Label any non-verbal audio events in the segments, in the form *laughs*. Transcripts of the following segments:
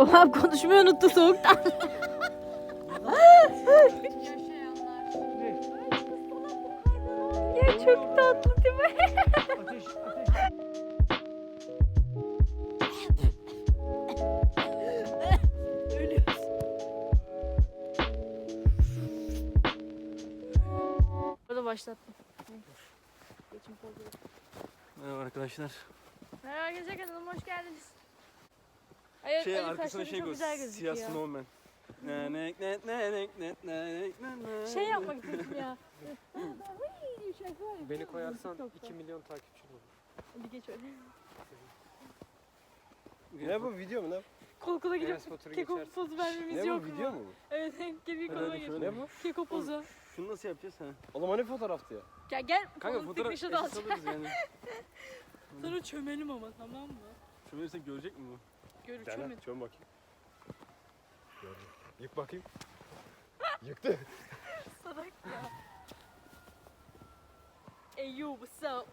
Babam konuşmayı unuttu soğuktan. ya çok tatlı değil mi? Ateş, ateş. Burada başlattım. Merhaba arkadaşlar. Merhaba arkadaşlar kanalıma hoş geldiniz. Ay, Şey arkasına şey çok koy. güzel Siyah gözüküyor. snowman. Ne ne ne ne ne ne ne ne ne Şey yapmak istedim ya. *laughs* Beni koyarsan 2 milyon takipçi olur. Hadi geç öyle. Ne bu video mu ne? Kol kola Batur'u keko pozu vermemiz Ne yok bu mu? video mu? Evet keko kola hadi gir. şöyle. Ne bu? Keko pozu. Şunu nasıl yapacağız ha? Oğlum hani fotoğraftı ya? Gel gel. Kanka fotoğraf alacağım. alırız yani. *laughs* Sonra çömelim ama tamam mı? Verirsen görecek mi bu? Görür Dene, çömel. çöm bakayım. Gördüm. Yık bakayım. Yıktı. *laughs* Salak ya. Hey yo what's up?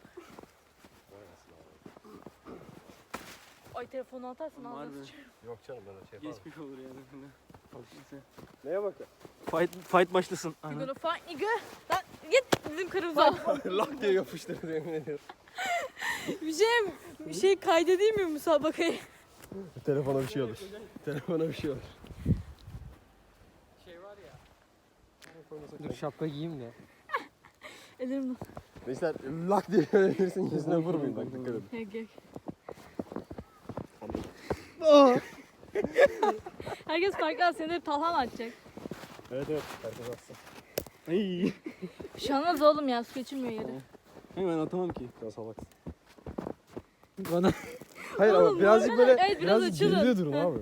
Ay telefonu atarsın Aman ağzına be. sıçarım. Yok canım ben şey yapamam. Geçmiş olur yani. Neyse. Neye bak ya? Fight, fight başlasın. You Ana. gonna fight nigga? Lan git bizim kırmızı al. *laughs* Lak diye yapıştırdı yemin ediyorum. bir şey bir şey kaydedeyim mi müsabakayı? Telefona bir şey olur. Telefona bir şey olur. Şey var ya. Dur şapka giyeyim de. Ederim lan. Neyse lak diye verirsin yüzüne vurmayın bak dikkat edin. Gel *laughs* gel. Herkes farklı hep Talhan atacak. Evet evet. Herkes atsın. Ay. Bir şey olmaz oğlum ya su geçirmiyor yere. Hayır ben atamam ki. Ya salak. Bana Hayır Oğlum, ama birazcık böyle evet, biraz birazcık açılın. geride durun abi.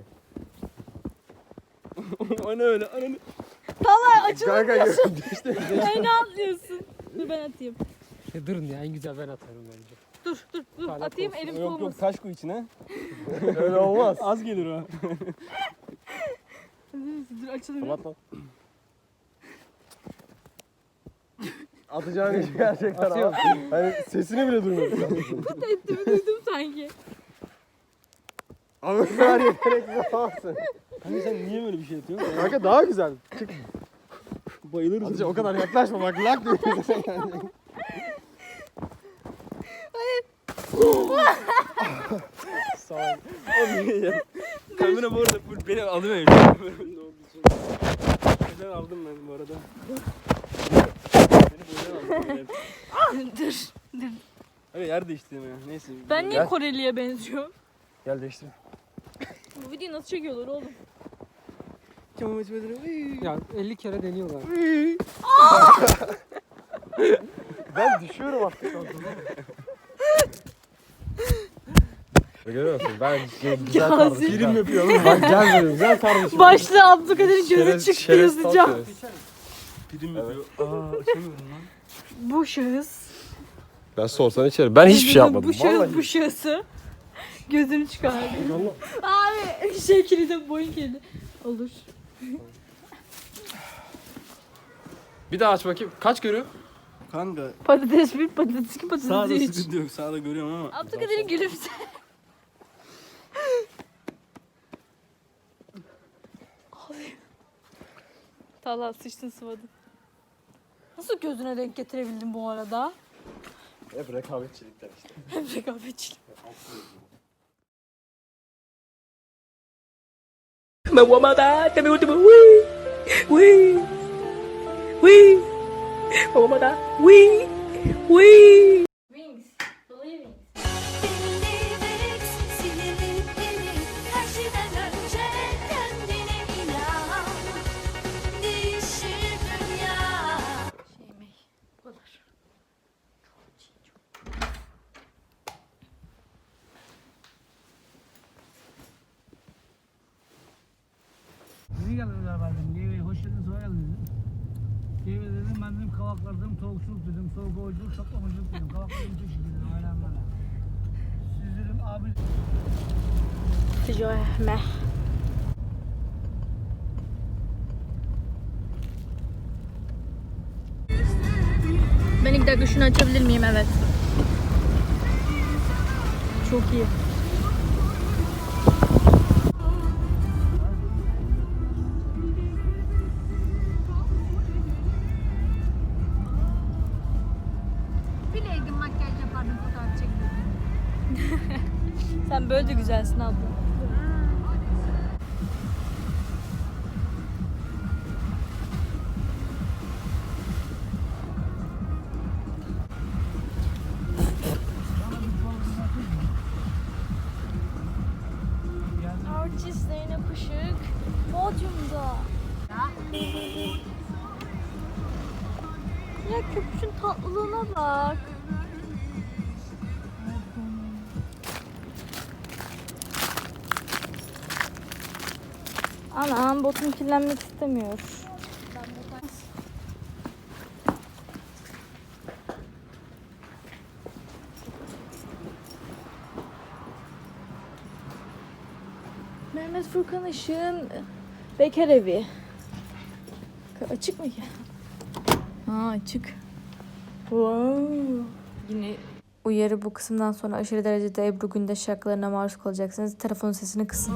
*laughs* o ne öyle? Ananı. Talhan açıl. Kanka işte *laughs* Ay ne atlıyorsun? Dur ben atayım. ya durun ya en güzel ben atarım bence. Dur dur dur Hala atayım elim Yok yok taş koy içine. *laughs* öyle olmaz. Az gelir o. Dur açılın. Kapat lan. Atacağın iş gerçekten Atıyorum. abi. Hani sesini bile duymadık. Ettiğimi duydum Abi bu kadar olamazsın. Kanka sen niye böyle bir şey yapıyorsun? Kanka daha güzel. Çık. Bayılırız. Hatice o kadar yaklaşma bak lak diye yüzüne gelecek. Sağ ol. Kamera bu arada full beni alıver. Neden aldım ben bu arada? Beni buradan aldım. Evet. dur. Dur. Hadi yer değiştirdim ya. Neyse. Ben niye Gel. Koreli'ye benziyorum? Gel değiştir. Bu videoyu nasıl çekiyorlar oğlum? Kemal Hacı Ya 50 kere deniyorlar. *laughs* Ben düşüyorum artık. Görüyor musun? Ben *laughs* güzel kardeşim. Prim yapıyor Bak gel böyle güzel kardeşim. Başta Abdülkadir'in gözü çıktı şeref yazacağım. sal Prim yapıyor. Aa açamıyorum lan. Bu şahıs. Ben sorsan içerim. Ben hiçbir şey yapmadım. Bu şahıs bu şahısı. Gözünü çıkardı. Abi şey kilidi boyun kilidi. Olur. Bir daha aç bakayım. Kaç görüyor? Kanka Patates bir patates iki patates sağda üç. sıkıntı yok. Sağda görüyorum ama. Abdülkadir'in gülümse. Abi. Talha sıçtın sıvadın. Nasıl gözüne denk getirebildin bu arada? Hep rekabetçilikten işte. Hem rekabetçilik. 么么哒，下面我怎么喂喂喂？么么哒，喂喂。Geldiniz efendim. Yeni, hoş geldiniz, hoş geldiniz. Yeni dedim, ben dedim kavaklar dedim, tavukçuluk dedim, soğuk oyunculuk, toplamacılık dedim. Kavaklar dedim, çeşit dedim, aynen böyle. Siz dedim, abi meh. Ben bir dakika şunu açabilir miyim? Evet. Çok iyi. Sen böyle de güzelsin abla. Botum kirlenmek istemiyor. Mehmet Furkan Işık'ın bekar evi. Açık mı ki? Ha açık. Wow. Yine uyarı bu kısımdan sonra aşırı derecede Ebru Gündeş şarkılarına maruz kalacaksınız. Telefonun sesini kısın.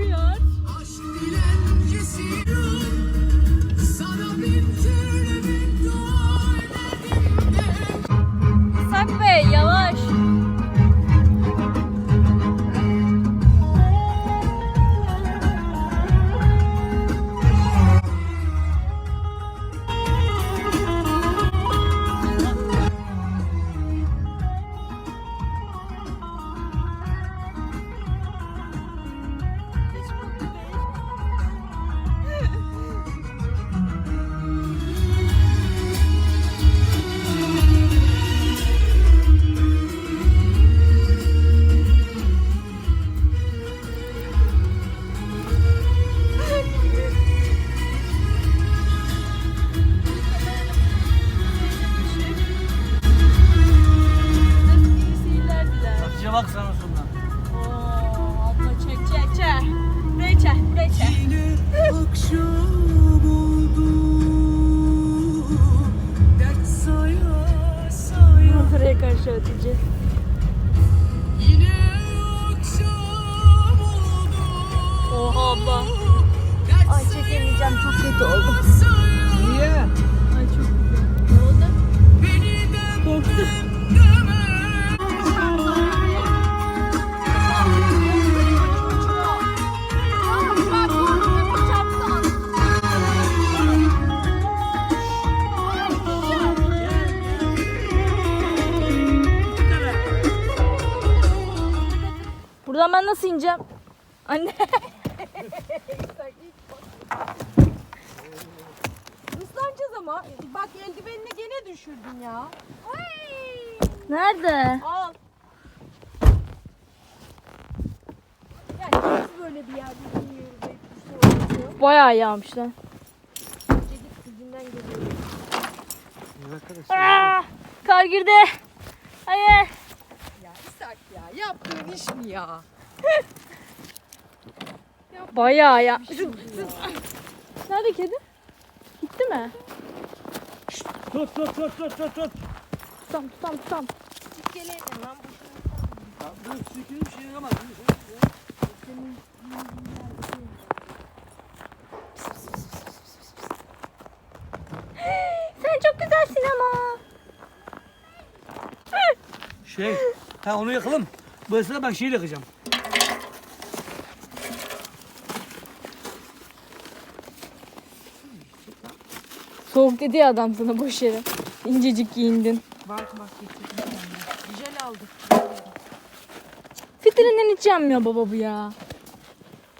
Işık ben nasıl ineceğim? Anne. Islanacağız ama. Bak eldivenini gene düşürdün ya. Nerede? Al. Ya nasıl böyle bir yerde. Hep orası. Bayağı yağmış lan. Gidip dizinden geliyor. Aa, kar girdi. Hayır. Ya İshak ya yaptığın iş mi ya? Bayağı ya. Nerede kedi? Gitti mi? Tut tut tut tut tut tut. Tutam tutam tutam. Geleydin lan bu. Ben sikini bir şey yapamam. Sen çok güzelsin ama. Şey, ha onu yakalım. Bu esnada ben şeyi yakacağım. Soğuk dedi ya adam sana boş yere. İncecik giyindin. Bak bak getirdim ben. Güzel aldık. Fitrinden hiç yanmıyor baba bu ya.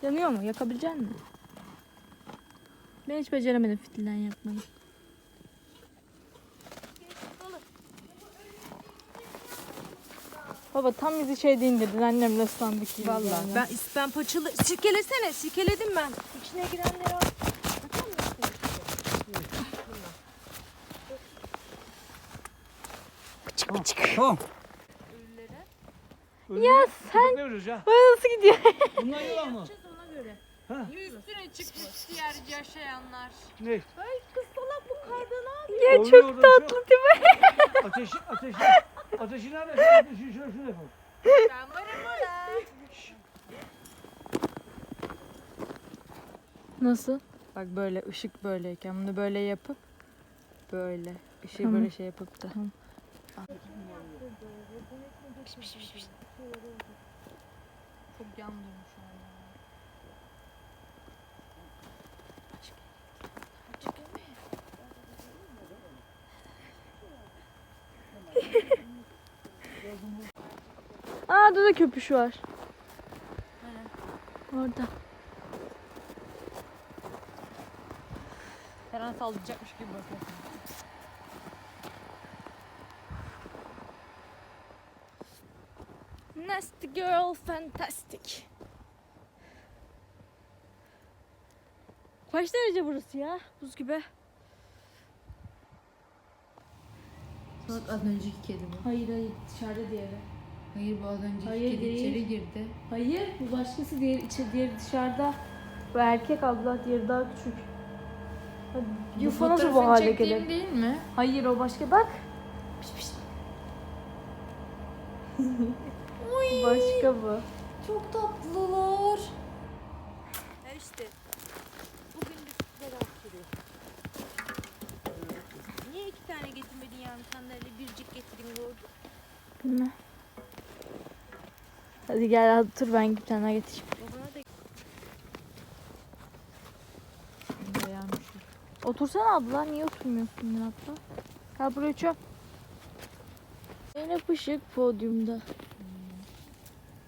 Yanıyor mu? Yakabilecek misin? Ben hiç beceremedim fitilinden yapmayı. Baba tam bizi şeyde indirdin annemle ıslandık gibi. Vallahi ben ben paçalı sirkelesene sirkeledim ben. İçine girenleri al. Tamam. Ya sen Ne ya? bana nasıl gidiyor? *laughs* Bundan yiyorlar mı? Üstüne çıkmış diğer yaşayanlar. Ne? Ay kız salak bu kardan abi. ya Oluyor çok tatlı değil mi? *laughs* Ateşi, ateşi. Ateşi nerede? Ateşi şöyle şöyle yapalım. Ben varım orada. Nasıl? Bak böyle ışık böyleyken bunu böyle yapıp böyle Şey Tamam. böyle şey yapıp da. Çok yandım şu an. Aa burada köpüş var. Orada. Her an saldıracakmış gibi bakıyor. Nasty girl, fantastic. Kaç derece burası ya? Buz gibi. Salak az önceki kedi bu. Hayır hayır dışarıda diğeri. Hayır bu az önceki Hayır, kedi değil. içeri girdi. Hayır bu başkası diğer içeri diğeri dışarıda. Bu erkek abla diğeri daha küçük. Hadi, nasıl bu hale gelir? değil mi? Hayır o başka bak. Bu. Çok tatlılar. işte. Bugün de sütler aktırıyor. Niye iki tane getirmedin yani sandalye bircik getireyim gördün? Bilmem. Hadi gel hadi otur ben bir tane daha getireyim. Otursana abla niye oturmuyorsun Murat'la? Gel buraya çöp. Zeynep Işık podyumda.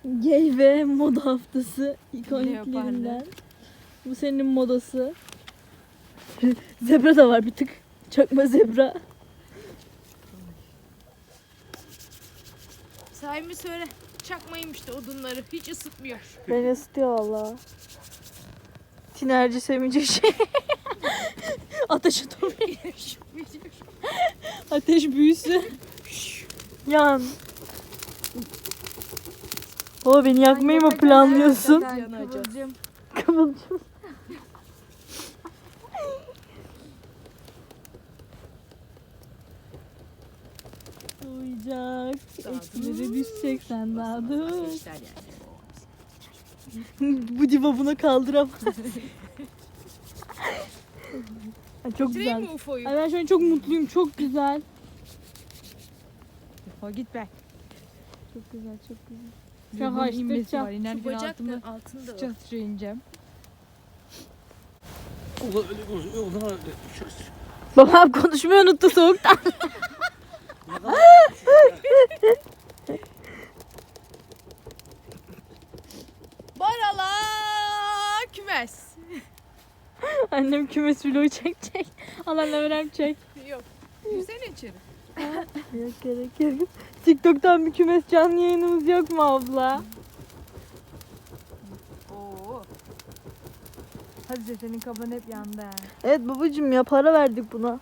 Gay ve moda haftası ikoniklerinden. Bu senin modası. *laughs* zebra da var bir tık. Çakma zebra. Sahibi söyle. Çakmayayım işte odunları. Hiç ısıtmıyor. Beni ısıtıyor valla. Tinerci sevince şey. *laughs* Ateş atomu. *laughs* Ateş büyüsü. Yan. O beni yakmayı mı planlıyorsun? Yanacağız. Kıvılcım. Uyacak. Eksileri düşecek sen daha dur. Bu diva buna kaldıramaz. Ay, çok *laughs* güzel. mi UFO'yu? Ay ben şu an çok mutluyum. Çok güzel. O git be. Çok güzel, çok güzel. Şaka işte, işte, inmesi var. şaka. İnerken Bacak da altımı altında var. sıçra sıçra ineceğim. Babam konuşmayı unuttu soğuktan. *laughs* Barala kümes. *laughs* Annem kümes vlogu çekecek. Alanla verem çek. Yok. Yüzsene içeri. Yok gerek yok. TikTok'tan bir kümes canlı yayınımız yok mu abla? Oo. Hadi senin kaban hep yandı ha. Evet babacığım ya para verdik buna.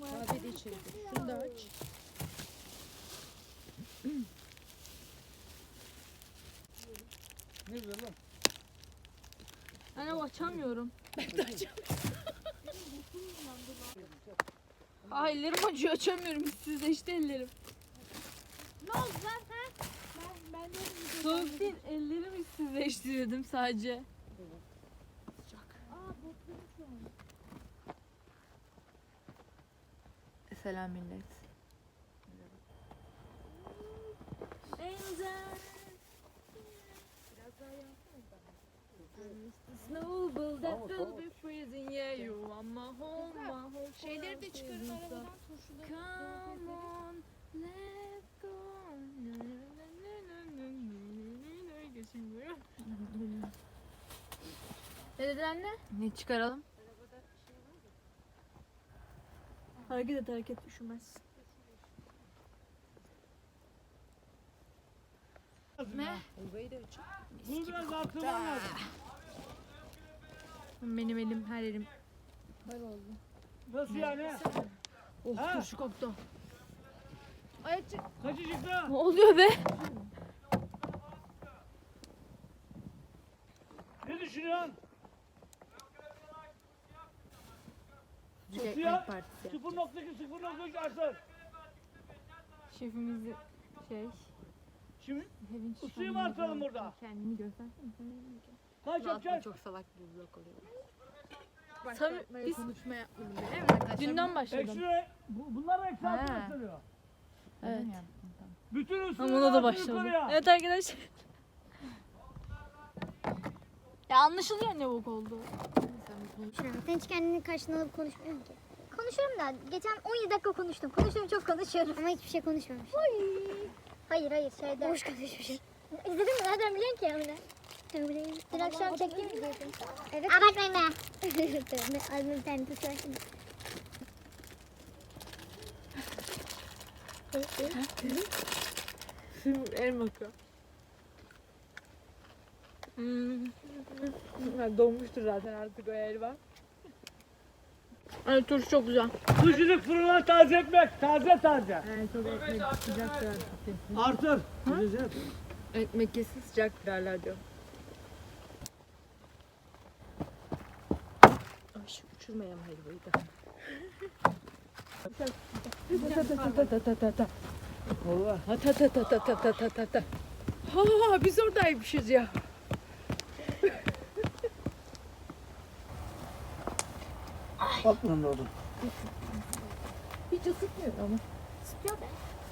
Kahve de içeri. Şunu da aç. Ne güzel lan. Anne açamıyorum. Ben de açamıyorum. Aa ellerim acıyor açamıyorum. Hissizleşti ellerim. Ne oldu lan ha? Ben, ben de Soğuk değil ellerim hissizleşti dedim sadece. Aa botladım şu an. Selam millet. Biraz daha yansın da. Snowball that will be freezing yeah you want my home my home Şeyleri de çıkarın arabadan turşuları. Come on let's go Ne dedin anne? Ne çıkaralım? Hareket et hareket üşümez. Ne? Bunu biraz artırman lazım. Benim elim her yerim. Nasıl yani? Oh Ha? turşu koktu. Kaçı çıktı? Ne oluyor be? Ne düşünüyorsun? Partisi. 0.2 0.3 artar. Şefimiz şey. Şimdi Evin Isıyı mı artıralım burada? Kendini göstersene. Kaç yapacağız? çok salak bir vlog oluyor. Tabii Biz biz konuşma yapmadım bile. Evet arkadaşlar. dünden başladım. Eksi bu, bunlar eksi altı gösteriyor. Evet. Bütün ısıyı Ama ona da başladım. Evet arkadaşlar. *laughs* Ya anlaşılıyor ne bok oldu. Sen hiç kendini karşına alıp konuşmuyorsun ki. Konuşuyorum da geçen 17 dakika konuştum. Konuşuyorum çok konuşuyorum. Ama hiçbir şey konuşmamış. Hayır hayır şeyde. Boş konuşmuşum. İzledin mi? Nereden biliyorsun ki Emine? Dün akşam çektiğim videoyu. Evet. Abartmayın be. Tamam, Albüm tane de söylesene. El bakıyor. Donmuştur zaten artık o elma. Evet turşu çok güzel. Suculuk fırına taze ekmek. Taze taze. Yani çok ekmek sıcaktır artık. Artır. Ekmek kesin sıcak derler diyor. Ay şu uçurmayalım helvayı da. Ha ta ta ta ta ta ta ta ta ta. Ha biz oradaymışız ya. Bak lan orada. Hiç ısıtmıyor ama. Sıcak.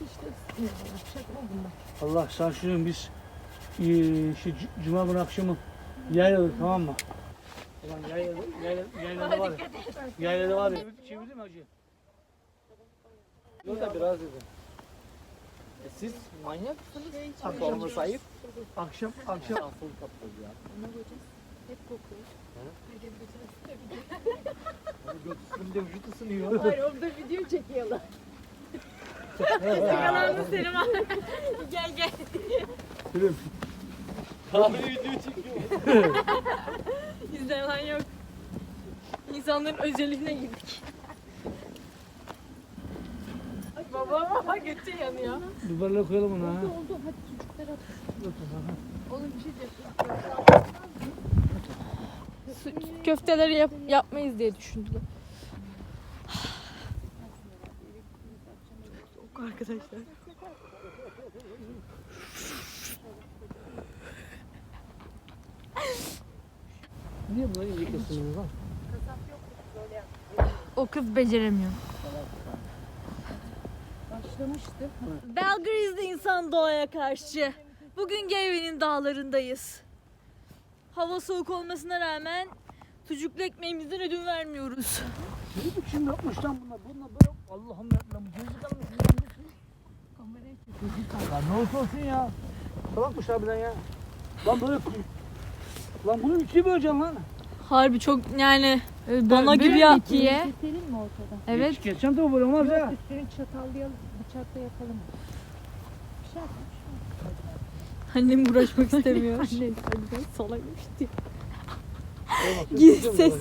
Hiç de ısıtmıyor bana. Şaka bunlar. Allah sen şunu biz eee, şu cuma günü akşamı yayladık tamam mı? Ulan yayladı, yayladı, yaylada var ya. Yaylada var ya. Çevirdin mi hacı? Yok da biraz dedim. E siz manyak mısınız? Akşam sayıp Akşam, akşam. full kapatıyoruz ya. Hep kokuyor. Üstünde vücut ısınıyor. Hayır orada video çekiyorlar. Yakalandı Selim abi. gel gel. Abi video çekiyor. *laughs* İzlemen yok. İnsanların özelliğine girdik. Ay babam baba götü yanıyor. Biberle koyalım onu ha. Köfteleri yap, yapmayız diye düşündüler. Çok arkadaşlar. Niye bunları iyice kesiyorsunuz lan? O kız beceremiyor. Başlamıştı. Belgrad'da insan doğaya karşı. Bugün Geyve'nin dağlarındayız. Hava soğuk olmasına rağmen sucuklu ekmeğimizden ödün vermiyoruz. Ne biçim yapmış lan bunlar? Bunlar böyle Allah'ım ya lan bu gözlük almış. Kamerayı çekiyor. Lan ne olursa olsun ya. Salakmış harbiden ya. Lan böyle Lan bunun içini böleceksin lan. Harbi çok yani dana gibi ya. ikiye. Keselim mi ortadan? Evet. Hiç geçen de böyle olmaz ya. Üstünü çatallayalım. Bıçakla yapalım. Bir şey yapalım. Annem uğraşmak *laughs* istemiyor. Anne hadi ben salaymış diye. Gizli ses.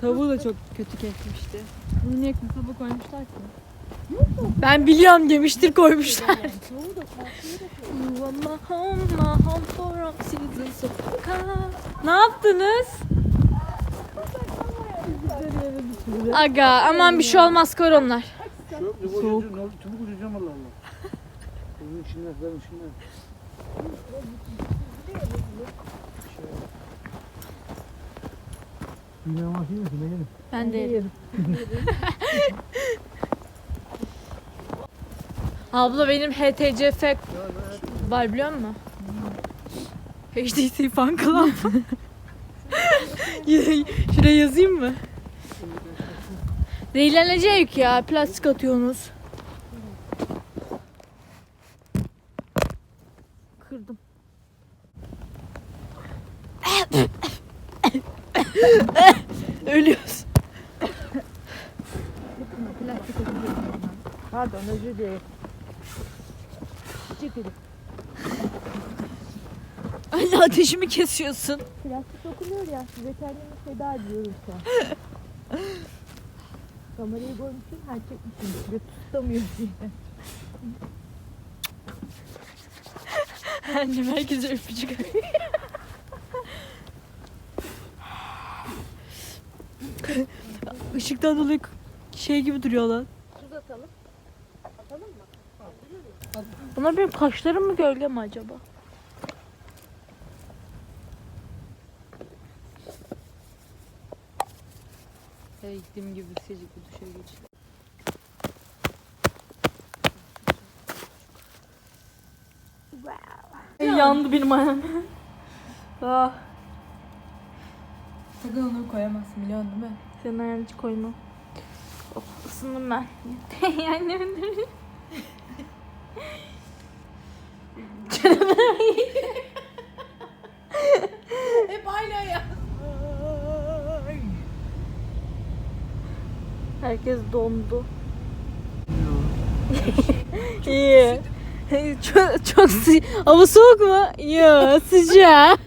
Tavuğu da çok kötü kesmişti. Bunu niye kasaba koymuşlar ki? Ben biliyorum demiştir koymuşlar. You are my home, my home for all seasons of Ne yaptınız? Aga aman bir şey olmaz kor onlar. Soğuk. Çabuk uçacağım Allah Allah. İçinde, bunun içinde. Yine ama şey misin? Ne gelin? Ben de yerim. *laughs* Abla benim HTCF var biliyor musun? HTC fan club. *laughs* Şuraya yazayım mı? Zehirlenecek ya plastik atıyorsunuz. Özür dilerim. Çekilin. Ay ateşimi kesiyorsun. Plastik dokunuyor ya. Kendimi feda ediyorum şu an. *laughs* Kamerayı koymuşum, her çekmişim. Götü tutamıyor diye. Annem herkese öpücük. *laughs* Işıktan dolayı şey gibi duruyor lan. Tuz atalım. Bunlar benim kaşlarım mı gölge mi acaba? Hey gittiğim gibi sıcacık bir duşa geç. Wow. Yandı benim ayağım. *laughs* ah. Sakın onu koyamazsın biliyorsun değil mi? Senin ayağını hiç koymam. Oh, ısındım ben. *laughs* Annemin de- *laughs* Hep aynı ya. Herkes dondu. İyi. *laughs* çok çok sı- hava soğuk mu? Yok sıcak.